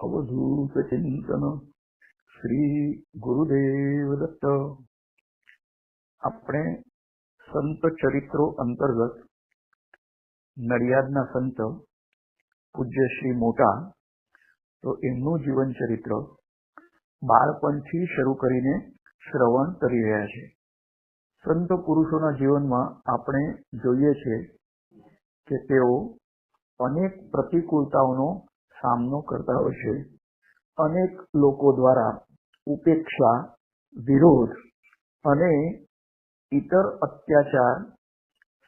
ચિંતન શ્રી દત્ત આપણે સંત ચરિત્રો અંતર્ગત નડિયાદના સંત પૂજ્ય શ્રી મોટા તો એમનું જીવન ચરિત્ર બાળપણથી શરૂ કરીને શ્રવણ કરી રહ્યા છે સંત પુરુષોના જીવનમાં આપણે જોઈએ છે કે તેઓ અનેક પ્રતિકૂળતાઓનો સામનો કરતા હોય છે. અનેક લોકો દ્વારા ઉપેક્ષા, વિરોધ અને ઇતર અત્યાચાર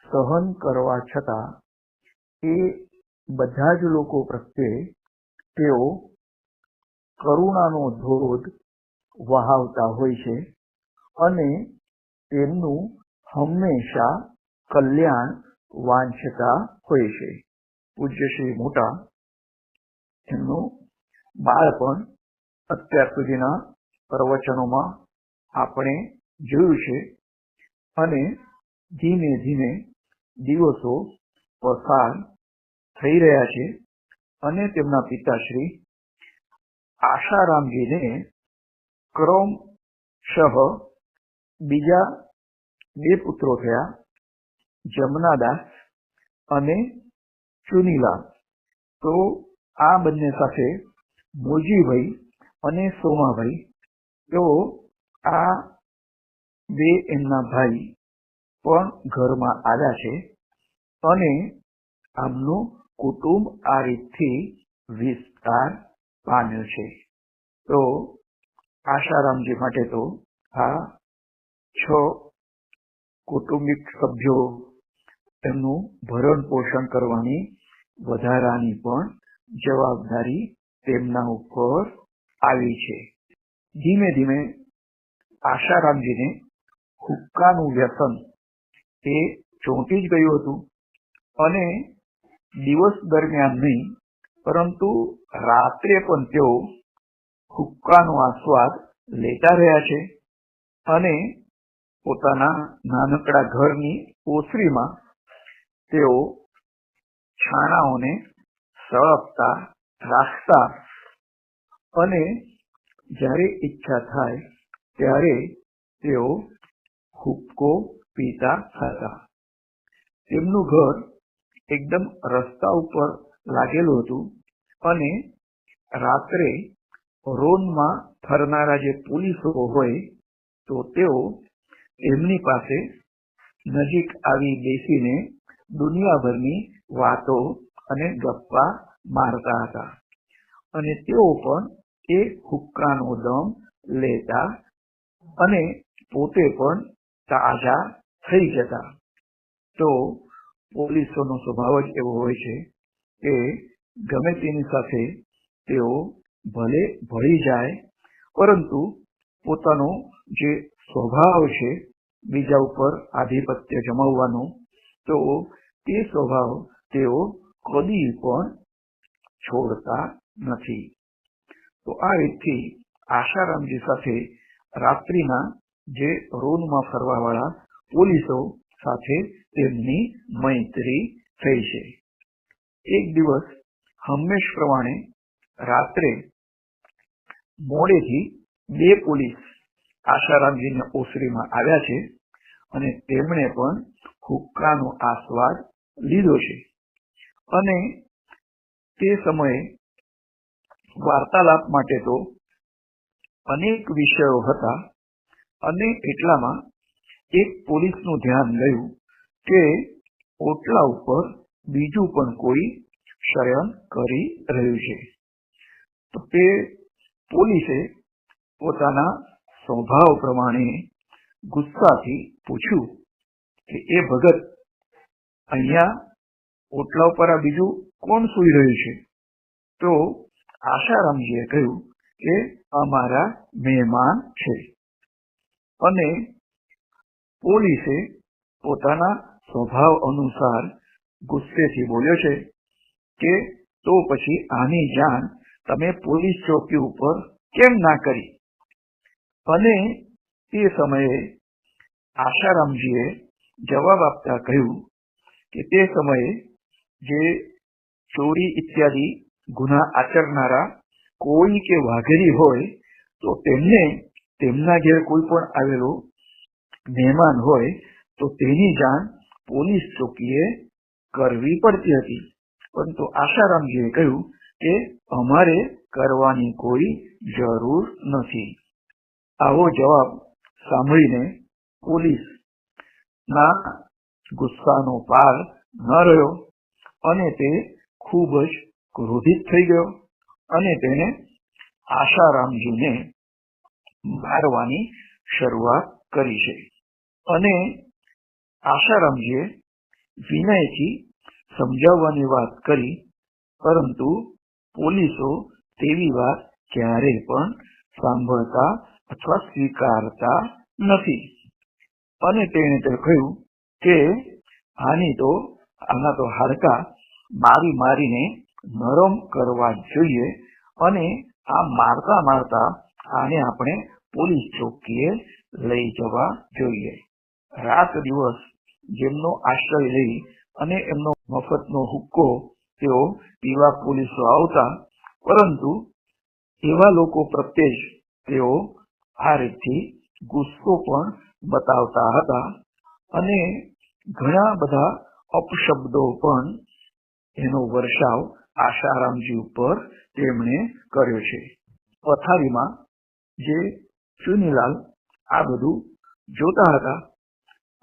સહન કરવા છતાં એ બધા જ લોકો પ્રત્યે તેઓ કરુણાનો ધોધ વહાવતા હોય છે અને તેમનું હંમેશા કલ્યાણ વાંચતા હોય છે. પૂજ્ય શ્રી મોટા એમનું બાળપણ અત્યાર સુધીના પ્રવચનોમાં આપણે જોયું છે અને ધીમે ધીમે દિવસો પસાર થઈ રહ્યા છે અને તેમના પિતાશ્રી આશારામજીને ક્રમશઃ બીજા બે પુત્રો થયા, જમનાદાસ અને ચુનીલાલ તો આ બંને સાથે મોજીભાઈ અને સોમાભાઈ તો આ બે એમના ભાઈ પણ ઘરમાં આવ્યા છે અને આમનું કુટુંબ આ રીતથી વિસ્તાર પામ્યું છે. તો આશારામજી માટે તો આ છ કુટુંબિક સભ્યો એમનું ભરણ પોષણ કરવાની વધારાની પણ જવાબદારી તેમના ઉપર આવી છે. ધીમે ધીમે આશારામજીને હુક્કાનું વ્યસન એ ચોંટી જ ગયું હતું. અને દિવસ દરમિયાન નહીં, પરંતુ રાત્રે પણ તેઓ હુક્કાનો આસ્વાદ લેતા રહ્યા છે અને પોતાના નાનકડા ઘરની ઓસરીમાં તેઓ છાણાઓને સળગતા રાખતા અને જ્યારે ઈચ્છા થાય ત્યારે તેઓ હુક્કો પીતા હતા. તેમનું ઘર એકદમ રસ્તા ઉપર લાગેલું હતું અને રાત્રે રોનમાં ફરનારા જે પોલીસો હોય તો તેઓ એમની પાસે નજીક આવી બેસીને દુનિયાભરની વાતો અને ગપ્પા મારતા હતા. અને તેઓ પણ એ હુક્કાનો દમ લેતા અને પોતે પણ તાજા થઈ જતા. તો પોલીસોનો સ્વભાવ જ એવો હોય છે કે ગમે તેની સાથે તેઓ ભલે ભળી જાય, પરંતુ પોતાનો જે સ્વભાવ છે બીજા ઉપર આધિપત્ય જમાવવાનો, તો તે સ્વભાવ તેઓ કદી પણ છોડતા નથી. તો આ રીતથી આશારામજી સાથે રાત્રિના જે રોડમાં ફરવાવાળા પોલીસો સાથે તેમની મૈત્રી થઈ છે. એક દિવસ હંમેશ પ્રમાણે રાત્રે મોડેથી બે પોલીસ આશારામજીના ઓસરીમાં આવ્યા છે અને તેમણે પણ હુક્કાનો આસ્વાદ લીધો છે. અને તે સમયે વાર્તાલાપ માટે તો અનેક વિષયો હતા અને એટલામાં એક પોલીસનું ધ્યાન ગયું કે ઓટલા ઉપર બીજું પણ કોઈ શયન કરી રહ્યું છે. તો તે પોલીસે પોતાના સ્વભાવ પ્રમાણે ગુસ્સાથી પૂછ્યું કે, એ ભગત, અહીંયા ઓટલા ઉપર આ બીજું કોણ સૂઈ રહ્યું છે? તો આશારામજીએ કહ્યું કે અમારા મહેમાન છે. અને પોલીસે પોતાના સ્વભાવ અનુસાર ગુસ્સેથી બોલ્યો છે કે તો પછી આની જાણ તમે પોલીસ ચોકી ઉપર કેમ ના કરી? અને તે સમયે આશારામજીએ જવાબ આપતા કહ્યું કે તે સમયે જે ચોરી ઇત્યાદિ ગુના આચરનારા કોઈ કે વાઘેરી હોય, તો તેમને તેમના ઘેર કોઈ પણ આવેલો મહેમાન હોય, તો તેની જાણ પોલીસ ચોકીએ કરવી પડતી હતી. પરંતુ આશારામજીએ કહ્યું કે અમારે કરવાની કોઈ જરૂર નથી. આવો જવાબ સાંભળીને પોલીસ ના ગુસ્સાનો પાર ન રહ્યો. અને તે ખૂબ જ ક્રોધિત થઈ ગયો અને તેણે આશારામજીને મારવાની શરૂઆત કરી છે. અને આશારામજીએ વિનયથી સમજાવવાની વાત કરી, પરંતુ પોલીસો તેવી વાત ક્યારેય પણ સાંભળતા અથવા સ્વીકારતા નથી. અને તેણે તે કહ્યું કે, આની તો આના તો હાડકા મારી મારીને નરમ કરવા જોઈએ અને આ મારતા મારતા આને આપણે પોલીસ ચોકીએ લઈ જવા જોઈએ. રાત દિવસ જેમનો આશ્રય લઈ અને એમનો મફતનો હુક્કો તેઓ પીવા પોલીસો આવતા, પરંતુ એવા લોકો પ્રત્યે જ તેઓ આ રીતથી ગુસ્સો પણ બતાવતા હતા અને ઘણા બધા અપશબ્દો પણ એનો વર્ષાવ આશારામજી ઉપર તેમણે કર્યો છે. પથારીમાં જે ચુનીલાલ આ બધું જોતા હતા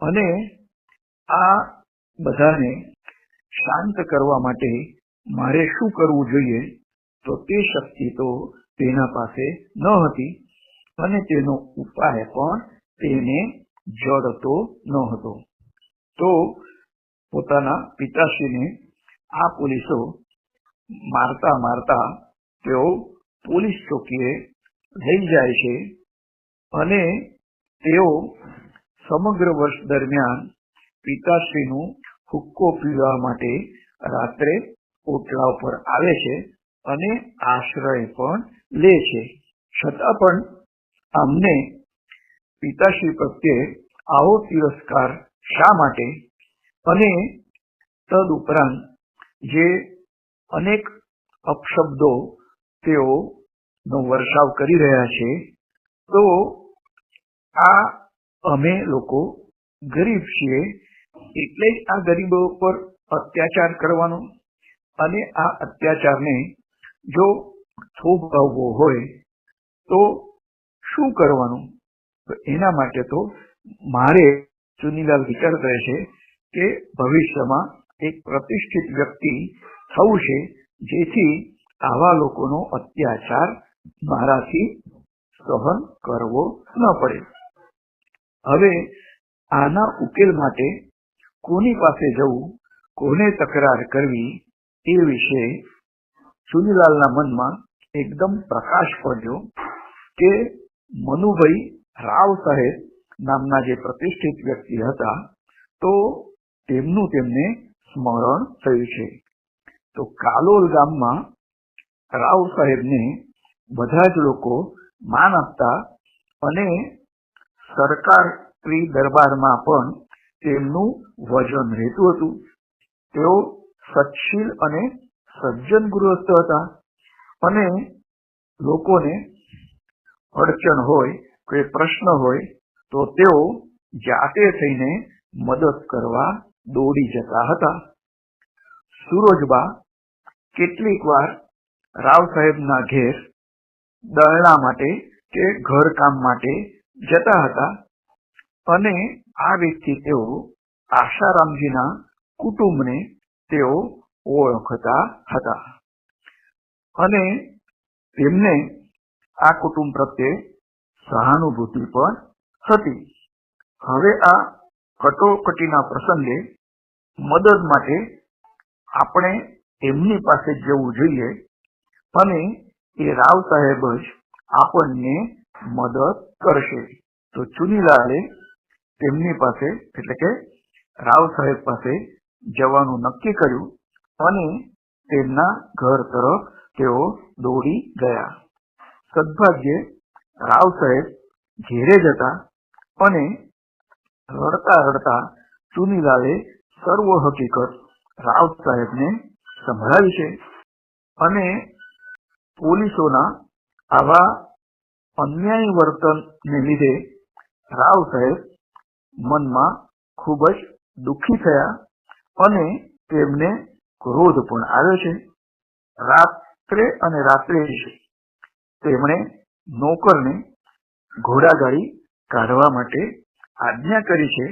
અને આ બધાને શાંત કરવા માટે મારે શું કરવું જોઈએ તો તે શક્તિ તો તેના પાસે ન હતી અને તેનો ઉપાય પણ તેને જડતો ન હતો. તો પોતાના પિતાશ્રીને આ પોલીસો મારતા મારતા તેઓ પોલીસ ચોકીએ લઈ જાય છે અને તેઓ સમગ્ર વર્ષ દરમિયાન પિતાશ્રીનું હુક્કો પીવા માટે રાત્રે ઓટલા ઉપર આવે છે અને આશ્રય પણ લે છે. છતાં પણ અમને પિતાશ્રી પ્રત્યે આવો તિરસ્કાર શા માટે અને તદ ઉપરાંત જે અનેક અપશબ્દો તેઓ નો વર્ષાવ કરી રહ્યા છે, તો આ અમે લોકો ગરીબ છીએ. એટલે જ આ ગરીબો પર અત્યાચાર કરવાનો અને આ અત્યાચારને જો થોભાવવો હોય, તો શું કરવાનું? એના માટે તો મારે ચુનીલાલ વિચાર કરે છે કે ભવિષ્યમાં એક પ્રતિષ્ઠિત વ્યક્તિ થવું છે જેથી આવા લોકોનો અત્યાચાર મારાથી સહન કરવો ન પડે. હવે આના ઉકેલ માટે કોની પાસે જવું, કોને તકરાર કરવી એ વિશે ચુનીલાલના મનમાં એકદમ પ્રકાશ પડ્યો કે મનુભાઈ રાવ સાહેબ નામના જે પ્રતિષ્ઠિત વ્યક્તિ હતા, તો તેમનું તેમને સ્મરણ થયું છે. તો કાલોલ ગામમાં રાવ સાહેબને બધા જ લોકો માન આપતા અને સરકારી દરબારમાં પણ તેમનું વજન રહેતું હતું. તેઓ સચ્છીલ અને સજ્જન ગૃહસ્થ હતા અને લોકોને અડચણ હોય, કોઈ પ્રશ્ન હોય તો તેઓ જાતે થઈને મદદ કરવા દોડી જતા હતા. સુરજબા કેટલીક વાર રાવ સાહેબના ઘેર દળણા માટે કે ઘરકામ માટે જતા હતા અને આ રીતથી તેઓ આશારામજીના કુટુંબને તેઓ ઓળખતા હતા. અને તેમને આ કુટુંબ પ્રત્યે સહાનુભૂતિ પણ હતી. હવે આ કટોકટીના પ્રસંગે મદદ માટે આપણે એમની પાસે જવું જોઈએ અને એ રાવ સાહેબ જ આપણને મદદ કરશે. તો ચુનીલાલે તેમની પાસે, એટલે કે રાવ સાહેબ પાસે જવાનું નક્કી કર્યું અને તેમના ઘર તરફ તેઓ દોડી ગયા. સદભાગ્યે રાવ સાહેબ ઘેરે જતા અને રડતા રડતા ચુનીલાલે સર્વ હકીકત રાવ સાહેબને સંભળાવી છે અને પોલીસોના આવા અન્યાયી વર્તનને લીધે રાવ સાહેબ મનમાં ખૂબ જ દુઃખી થયા અને તેમને ક્રોધ પણ આવ્યો છે. રાત્રે અને રાત્રે જ તેમણે નોકરને ઘોડાગાડી કાઢવા માટે આજ્ઞા કરી છે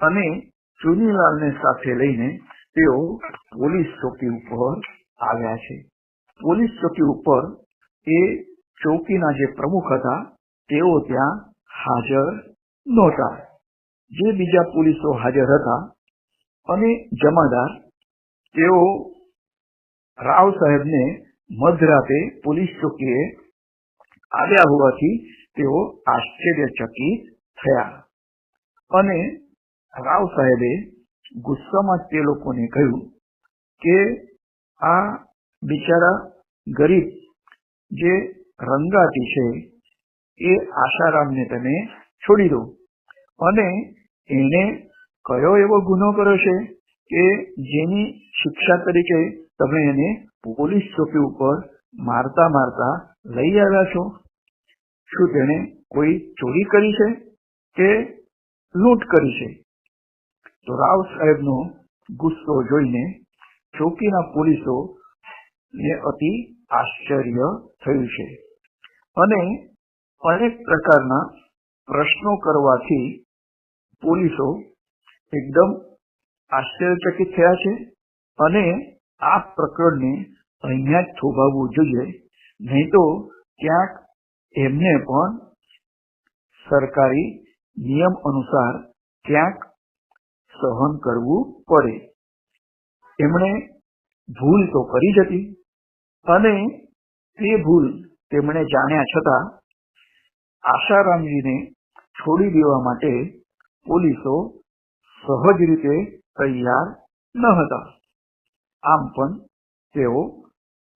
અને ચુનીલાલને સાથે લઈને તેઓ પોલીસ ચોકી ઉપર આવ્યા છે. પોલીસ ચોકી ઉપર એ ચોકીના જે પ્રમુખ હતા, તેઓ ત્યાં હાજર નહોતા. જે બીજા પોલીસો હાજર હતા અને જમાદાર, તેઓ રાવ સાહેબને મધરાતે પોલીસ ચોકીએ આવ્યા હોવાથી તેઓ આશ્ચર્યચકિત થયા. અને રાવ સાહેબે ગુસ્સામાં તે લોકોને કહ્યું કે આ બિચારા ગરીબ જે રંગાટી છે એ આશારામને તમે છોડી દો. અને એને કયો એવો ગુનો કર્યો છે કે જેની શિક્ષા તરીકે તમે એને પોલીસ ચોકી ઉપર મારતા મારતા લઈ આવ્યા છો? શું તેણે કોઈ ચોરી કરી છે કે લૂંટ કરી છે. તો રાવ સાહેબનો ગુસ્સો જોઈને ચોકીના પોલીસો ને અતિ આશ્ચર્ય થયું છે. અને અનેક પ્રકારના પ્રશ્નો કરવાથી પોલીસો એકદમ આશ્ચર્યચકિત થયા છે અને આ પ્રકરણને અહીંયા જ થોભાવવું જોઈએ. નહીં તો ક્યાંક એમને પણ સરકારી નિયમ અનુસાર ક્યાંક સહન કરવું પડે. એમણે ભૂલ તો કરી જ હતી અને તે ભૂલ તેમણે જાણ્યા છતાં આશારામજીને છોડી દેવા માટે પોલીસો સહજ રીતે તૈયાર ન હતા. આમ પણ તેઓ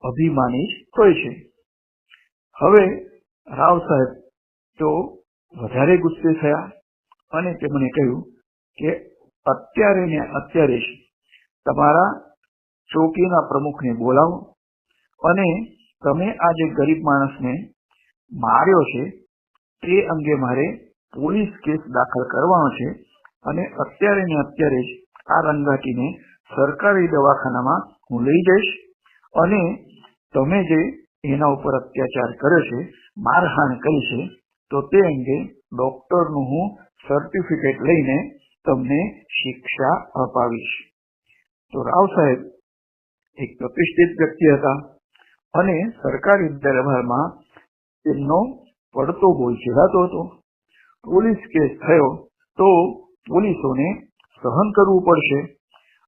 અભિમાની હોય છે. હવે રાવ સાહેબ તો વધારે ગુસ્સે થયા અને તેમણે કહ્યું કે અત્યારે ને અત્યારે તમારા ચોકીના પ્રમુખને બોલાવો અને તમે આ જે ગરીબ માણસને માર્યો છે, તે અંગે મારે પોલીસ કેસ દાખલ કરવાનો છે અને અત્યારે ને અત્યારે જ આ રંગાટીને સરકારી દવાખાનામાં હું લઈ જઈશ અને તમે જે એના ઉપર અત્યાચાર કર્યો છે, મારહાણ કરી છે તો તે અંગે ડોક્ટરનું હું સર્ટિફિકેટ લઈને તમને શિક્ષા અપાવીશ. તો રાવ સાહેબ, એક પ્રતિષ્ઠિત વ્યક્તિ હતા અને સરકારી દરબારમાં તેમનો પડતો બોલ ચઢાતો હતો. પોલીસ કેસ થયો તો પોલીસોને સહન કરવું પડશે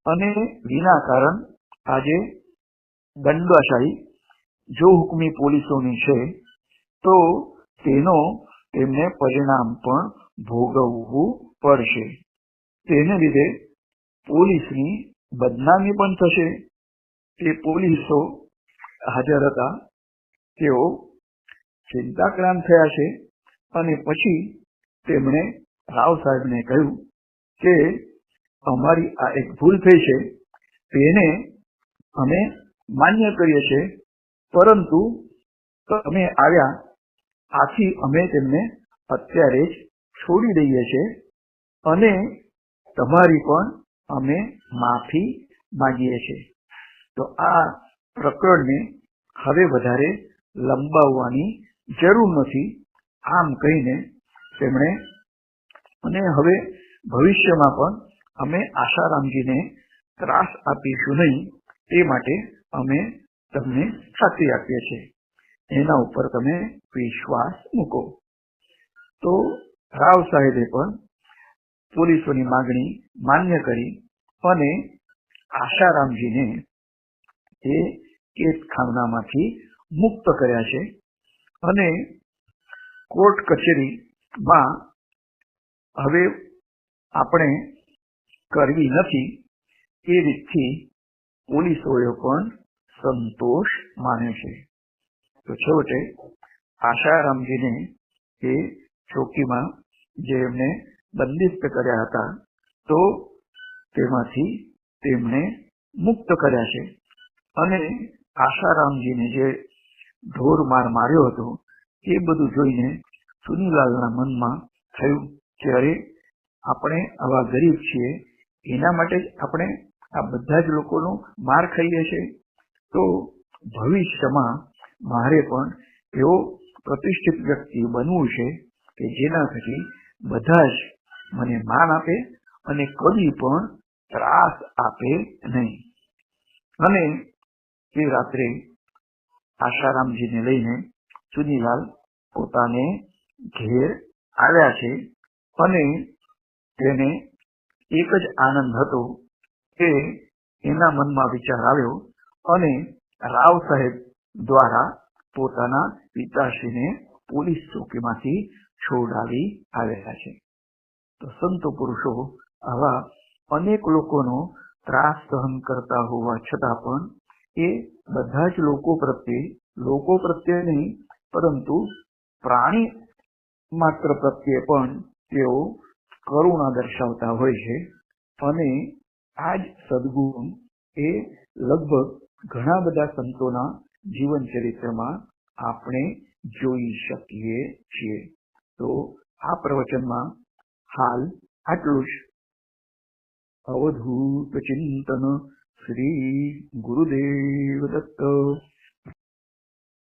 અને વિના કારણ આજે દંડાશાહી જો હુકમી પોલીસોની છે, તો તેનો તેમને પરિણામ પણ ભોગવવું પડશે. તેને લીધે પોલીસની બદનામી પણ થશે. તે પોલીસો હાજર હતા. તેઓ ચિંતાક્રાંત થયા છે અને પછી તેમણે રાવ સાહેબને કહ્યું કે અમારી આ એક ભૂલ થઈ છે. તેને અમે માન્ય કરીએ છીએ. પરંતુ તમે આવ્યા આથી અમે તેમને અત્યારે જ છોડી દઈએ છીએ અને તમારી પણ અમે માફી માંગીએ છીએ. તો આ પ્રકરણને હવે વધારે લંબાવવાની જરૂર નથી. આમ કહીને તેમણે અને હવે ભવિષ્યમાં પણ અમે આશારામજીને ત્રાસ આપીશું નહીં, તે માટે અમે તમને ખાતરી આપીએ છીએ. એના ઉપર તમે વિશ્વાસ મૂકો. તો રાવ સાહેબે પણ પોલીસોની માગણી માન્ય કરી અને આશારામજીને એ કેદખાનામાંથી મુક્ત કર્યા છે અને કોર્ટ કચેરીમાં હવે આપણે કરવી નથી એ રીતથી પોલીસોએ પણ સંતોષ માન્યો છે. તો છેવટે આશારામજીને એ ચોકીમાં જે એમને બંદિસ્ત કર્યા હતા, તો તેમાંથી તેમને મુક્ત કર્યા છે. અને આશારામજીને જે ઢોર માર માર્યો હતો, એ બધું જોઈને સુનીલાલના મનમાં થયું કે અરે, આપણે આવા ગરીબ છીએ, એના માટે જ આપણે આ બધા જ લોકોનો માર ખાઈએ છીએ. તો ભવિષ્યમાં મારે પણ એવો પ્રતિષ્ઠિત વ્યક્તિ બનવું છે કે જેના થકી બધા જ મને માન આપે અને કદી પણ ત્રાસ આપે નહીં. અને તે રાત્રે આશારામજીને લઈને ચુનીલાલ પોતાને ઘેર આવ્યા છે અને તેને એક જ આનંદ હતો કે એના મનમાં વિચાર આવ્યો અને રાવ સાહેબ દ્વારા પોતાના પિતાશ્રીને પોલીસ ચોકીમાંથી છોડાવી આવેલા છે. તો સંતો પુરુષો, આવા અનેક લોકોનો ત્રાસ સહન કરતા હોવા છતાં પણ એ બધા જ લોકો પ્રત્યે લોકો પ્રત્યે નહીં, પરંતુ પ્રાણી માત્ર પ્રત્યે પણ તેઓ કરુણા દર્શાવતા હોય છે અને આ જ સદગુણ એ લગભગ ઘણા બધા સંતોના જીવન ચરિત્રમાં આપણે જોઈ શકીએ છીએ. તો આ પ્રવચનમાં હાલ આટલું જ. અવધૂત ચિંતન શ્રી ગુરુદેવ દત્ત.